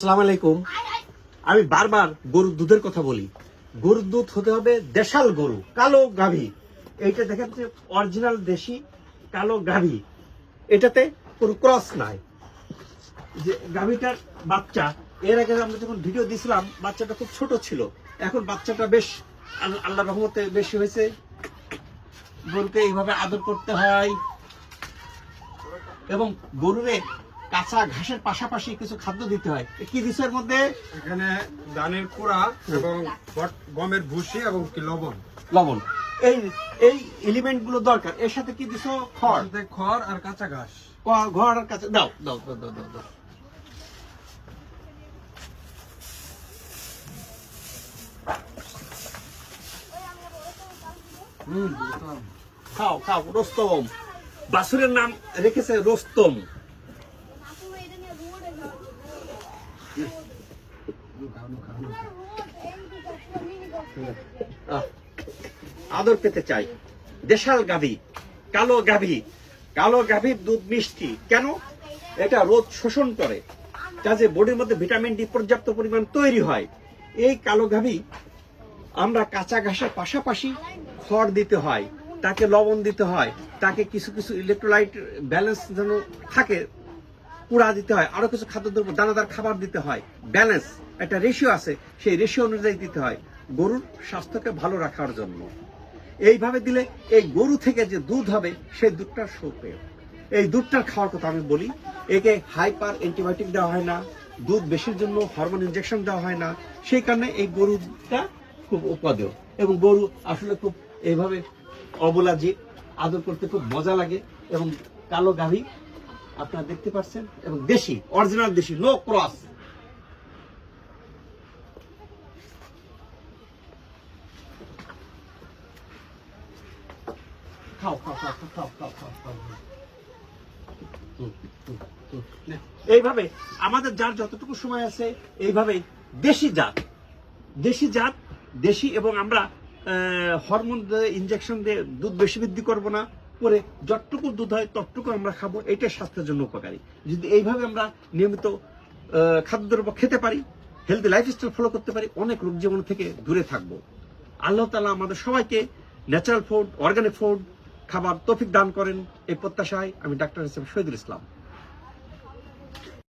আসসালামু আলাইকুম। আমি বারবার গরুর দুধের কথা বলি। গরুর দুধ হতে হবে দেশাল গরু, কালো গাভী। এইটা দেখেন অরিজিনাল দেশি, কালো গাভী। এটাতে কোনো ক্রস নাই। যে গাভীটার বাচ্চা, এর আগে আমরা যখন ভিডিও দিছিলাম, বাচ্চাটা খুব ছোট ছিল। এখন বাচ্চাটা বেশ আল- আল্লাহ রহমতে বেশি হয়েছে। গরুকে এইভাবে আদর করতে হয়। এবং গরুরে কাঁচা ঘাসের পাশাপাশি কিছু খাদ্য দিতে হয়। কি দিছে এর মধ্যে? এখানে ধানের কুড়া এবং গমের ভুসি এবং কি লবণ। লবণ। এই এই এলিমেন্টগুলো দরকার। এর সাথে কি দিছো? খড়। খড় আর কাঁচা ঘাস। ঘর আর কাছে দাও দাও দাও দাও দাও খাও খাও রোস্তম। বাসুরের নাম রেখেছে রোস্তম। আদর পেতে চাই। দেশাল গাভী, কালো গাভী, কালো গাভীর দুধ মিষ্টি। কেন? এটা রোদ শোষণ করে। কাজে বডির মধ্যে ভিটামিন ডি পর্যাপ্ত পরিমাণ তৈরি হয়। এই কালো গাভী আমরা কাঁচা ঘাসের পাশাপাশি খড় দিতে হয়, তাকে লবণ দিতে হয়, তাকে কিছু কিছু ইলেকট্রোলাইট ব্যালেন্স যেন থাকে কুড়া দিতে হয়। আরও কিছু খাদ্যদ্রব্য দানাদার খাবার দিতে হয়। ব্যালেন্স একটা রেশিও আছে, সেই রেশিও অনুযায়ী দিতে হয়। গরুর স্বাস্থ্যকে ভালো রাখার জন্য। এইভাবে দিলে এই গরু থেকে যে দুধ হবে, সেই দুধটা সুপেয় এই দুধটার খাওয়ার কথা আমি বলি, একে হাইপার অ্যান্টিবায়োটিক দেওয়া হয় না, দুধ বেশির জন্য হরমোন ইনজেকশন দেওয়া হয় না। সেই কারণে এই গরুটা খুব উপাদেয় এবং গরু আসলে খুব এইভাবে অবলা জীব, আদর করতে খুব মজা লাগে এবং কালো গাভী আপনারা দেখতে পাচ্ছেন এবং দেশি অরিজিনাল দেশি নো ক্রস এইভাবে, আমাদের যার যতটুকু সময় আছে, এইভাবে দেশি জাত দেশি জাত, দেশি এবং আমরা হরমোন ইঞ্জেকশন দিয়ে দুধ বেশি বৃদ্ধি করব না। করে যতটুকু দুধ হয় ততটুকু আমরা খাব, এটাই স্বাস্থ্যের জন্য উপকারী। যদি এইভাবে আমরা নিয়মিত খাদ্যদ্রব্য খেতে পারি হেলদি লাইফস্টাইল ফলো করতে পারি, অনেক রোগ জীবন থেকে দূরে থাকব। আল্লাহ তালা আমাদের সবাইকে ন্যাচারাল ফুড অর্গানিক ফুড খাবার তৌফিক দান করেন, এই প্রত্যাশায় আমি ডাক্তার হিসেবে শহীদুল ইসলাম।